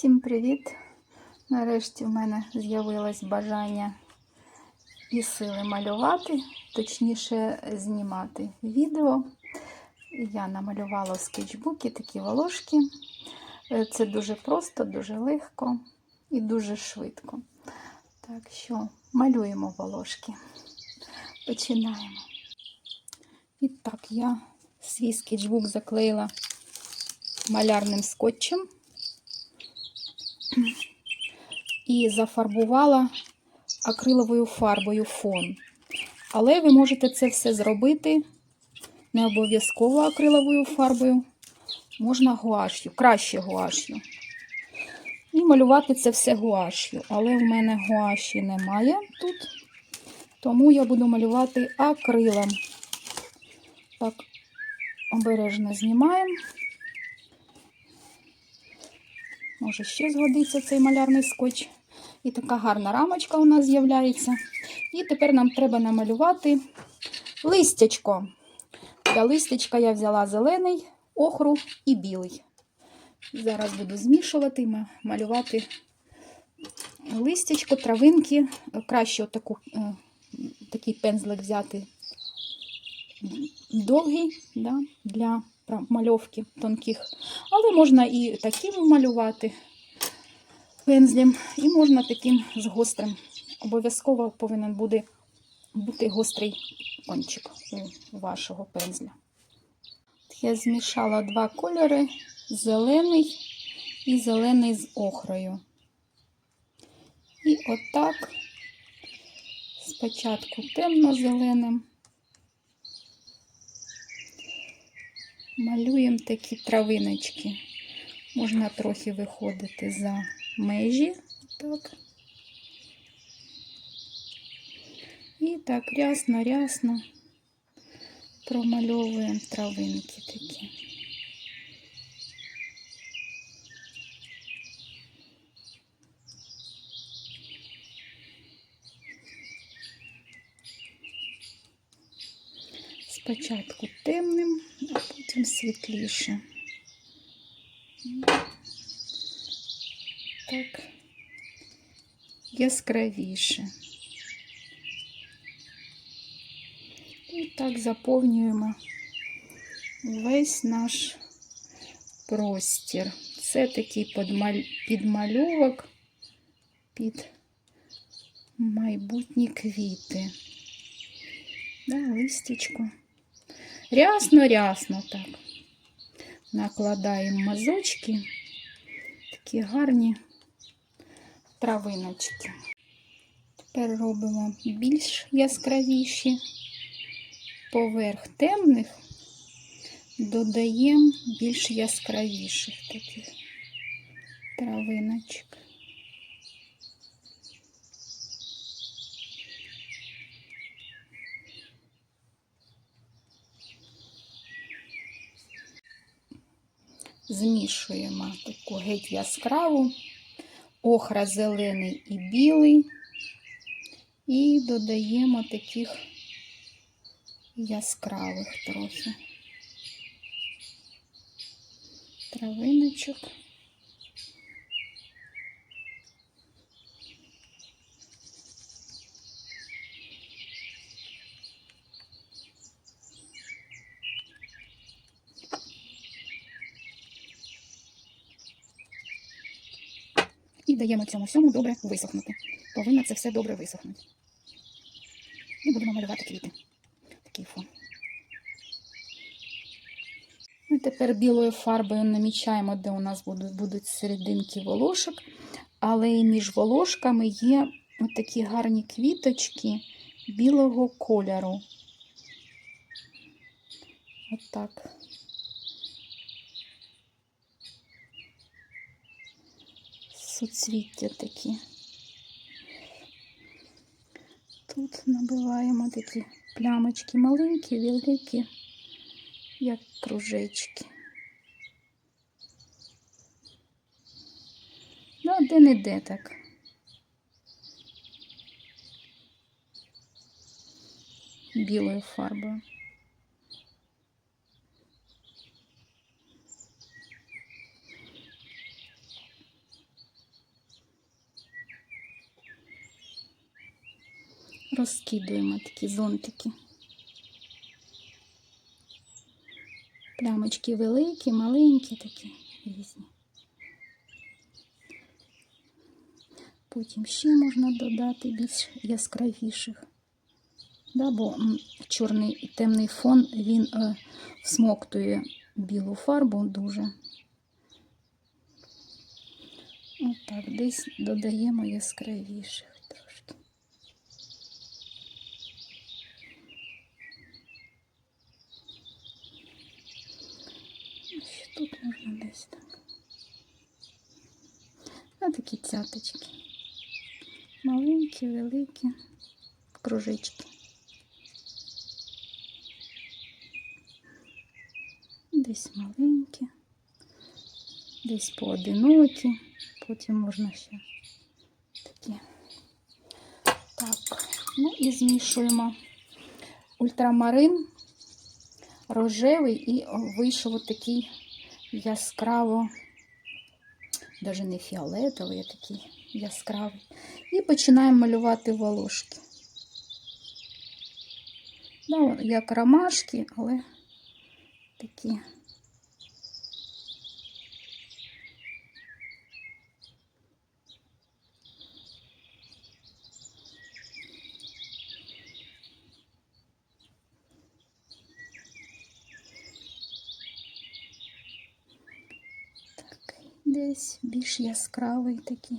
Всім привіт! Нарешті в мене з'явилось бажання і сили малювати, точніше знімати відео. Я намалювала в скетчбукі такі волошки. Е, Це дуже просто, дуже легко і дуже швидко. Так що малюємо волошки. Починаємо. І так, я свій скетчбук заклеїла малярним скотчем і зафарбувала акриловою фарбою фон. Але ви можете це все зробити не обов'язково акриловою фарбою, можна гуаш'ю, краще гуаш'ю. І малювати це все гуаш'ю. Але в мене гуаші немає тут, тому я буду малювати акрилом. Так, обережно знімаємо. Може, ще згодиться цей малярний скотч. І така гарна рамочка у нас з'являється. І тепер нам треба намалювати листячко. Для листячка я взяла зелений, охру і білий. Зараз буду змішувати, ма- малювати листячко, травинки. Краще отаку, е, такий пензлик взяти довгий да, для мальовки тонких. Але можна і таким малювати пензлем, і можна таким з гострим. Обов'язково повинен буде бути гострий кончик у вашого пензля. Я змішала два кольори: зелений і зелений з охрою. І отак спочатку темно-зеленим. Малюємо такі травиночки. Можна трохи виходити за межі. Так. І так рясно-рясно промальовуємо травинки такі. Спочатку темним, а потім світліше. Так, яскравіше. І так заповнюємо весь наш простір. Це такий подмаль- підмальовок під майбутні квіти. Да, листячко. Рясно-рясно так. Накладаємо мазочки, такі гарні травиночки. Тепер робимо більш яскравіші. Поверх темних додаємо більш яскравіших таких травиночок. Змішуємо таку геть яскраву, охра зелений і білий, і додаємо таких яскравих трохи травиночок. І даємо цьому всьому добре висохнути. Повинно це все добре висохнути. І будемо малювати квіти. Такий фон. Ми тепер білою фарбою намічаємо, де у нас будуть, будуть серединки волошок, але між волошками є такі гарні квіточки білого кольору. Отак. Суцвіття такі. Тут набиваємо такі плямочки маленькі, великі, як кружечки. Ну, де-не-де так. Білою фарбою. Розкидуємо такі зонтики. Плямочки великі, маленькі такі різні. Потім ще можна додати більш яскравіших. Да, бо чорний темний фон він е, всмоктує білу фарбу дуже. Отак, десь додаємо яскравіших трошки. Ще тут можна десь так. А такі цяточки. Маленькі, великі, кружечки. Десь маленькі, десь поодинокі, потім можна ще такі. Так, ну і змішуємо ультрамарин рожевий і вийшов такий яскраво, навіть не фіолетовий, а такий яскравий. І починаємо малювати волошки. Ну, як ромашки, але такі. Так, десь більш яскравий такий.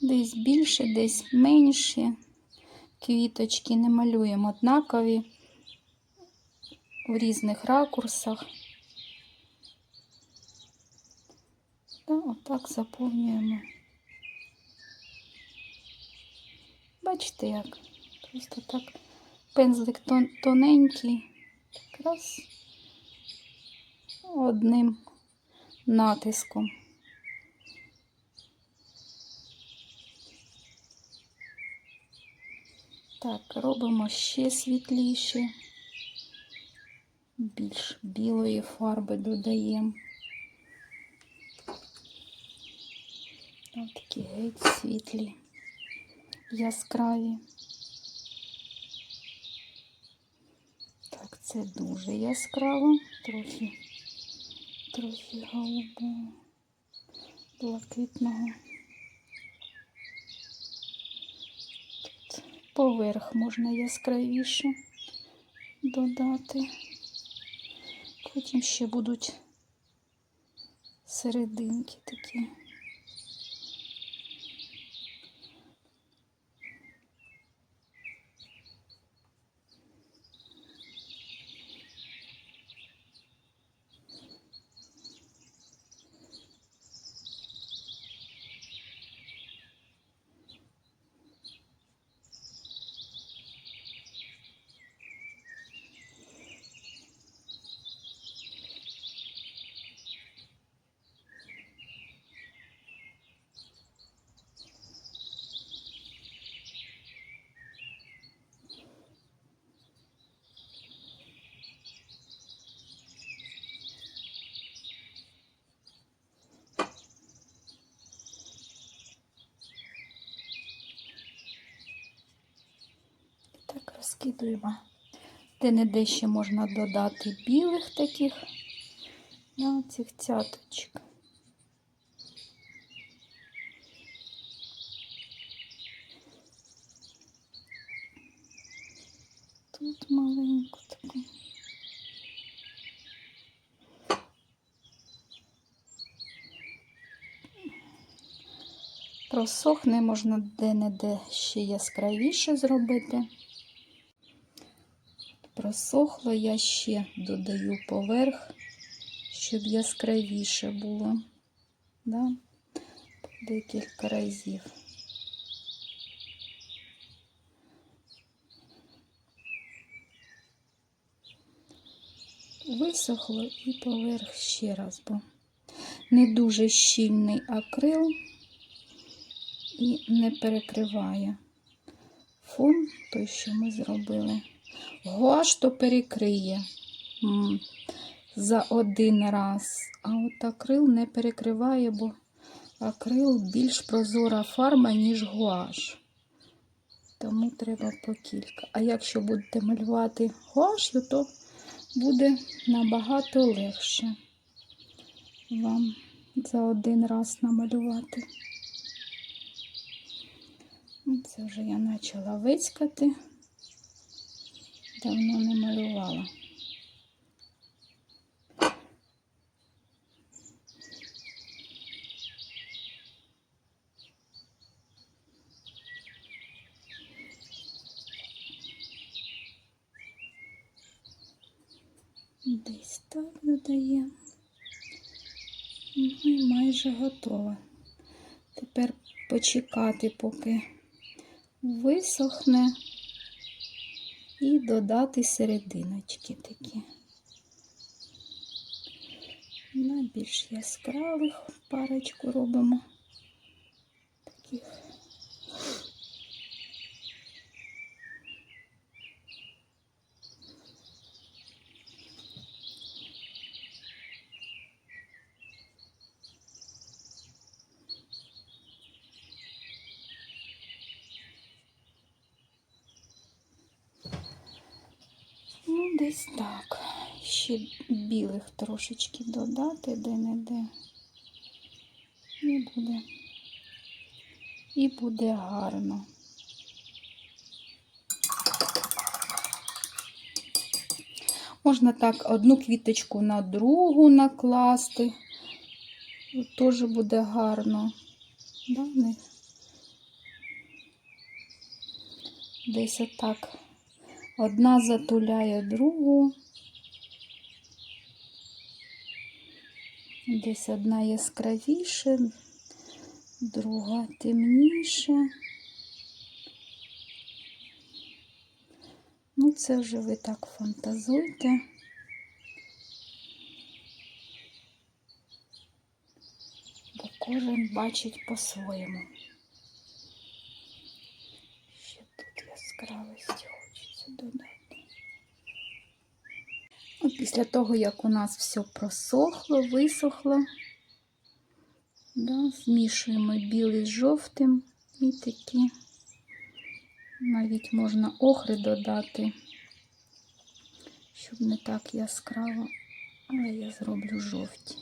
Десь більше, десь менше. Квіточки не малюємо однакові в різних ракурсах. Та отак заповнюємо. Бачите, як? Просто так пензлик тоненький, якраз одним натиском. Так, робимо ще світліше, більш білої фарби додаємо. Ось такі геть світлі, яскраві. Так, це дуже яскраво, трохи, трохи голубого, блакитного. Поверх можна яскравіше додати. Потім ще будуть серединки такі. Так розкидуємо. Де-не-де ще можна додати білих таких на цих цяточок. Тут маленьку таку. Просохне можна де-не-де ще яскравіше зробити. Просохло я ще додаю поверх, щоб яскравіше було. Да? Декілька разів. висохло і поверх ще раз, бо не дуже щільний акрил і не перекриває фон, той, що ми зробили. Гуаш то перекриє за один раз, а от акрил не перекриває, бо акрил більш прозора фарба, ніж гуаш. Тому треба по кілька. А якщо будете малювати гуаш'ю, то буде набагато легше вам за один раз намалювати. Це вже я почала вицькати. Давно не малювала. Десь так додаємо. Ну і майже готова. Тепер почекати, поки висохне, додати серединочки такі. На більш яскравих парочку робимо таких. Ну, десь так. Ще білих трошечки додати де-не-де. І буде. І буде гарно. Можна так одну квіточку на другу накласти. Теж буде гарно. Да? Десь отак. Одна затуляє другу. Десь одна яскравіше, друга темніше. Ну, це вже ви так фантазуйте. Бо кожен бачить по-своєму. Ще тут яскравості хочеться додати. От після того, як у нас все просохло, висохло, да, змішуємо білий з жовтим і такі. Навіть можна охри додати, щоб не так яскраво, але я зроблю жовті.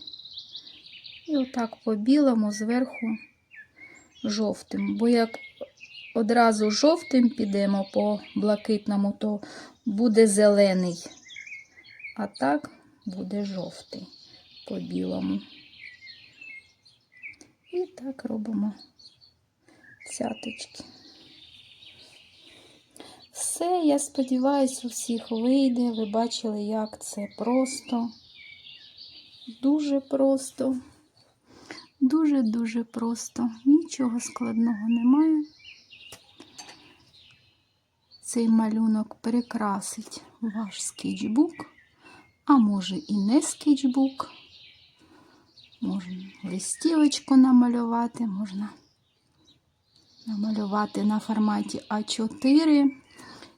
І отак по білому зверху жовтим. Бо як одразу жовтим підемо по блакитному, то буде зелений. А так буде жовтий по білому. І так робимо цяточки. Все, я сподіваюся, у всіх вийде. Ви бачили, як це просто. Дуже просто. Дуже-дуже просто. Нічого складного немає. Цей малюнок перекрасить ваш скетчбук, а може і не скетчбук. Можна листівочку намалювати, можна намалювати на форматі А4,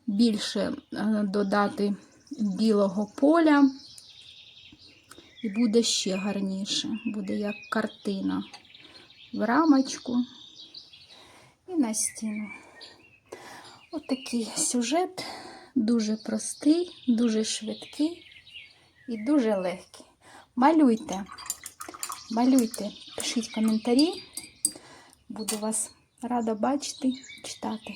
більше е, додати білого поля, і буде ще гарніше, буде як картина в рамочку і на стіну. Отакий сюжет, дуже простий, дуже швидкий і дуже легкий. Малюйте, малюйте, пишіть коментарі. Буду вас рада бачити, читати.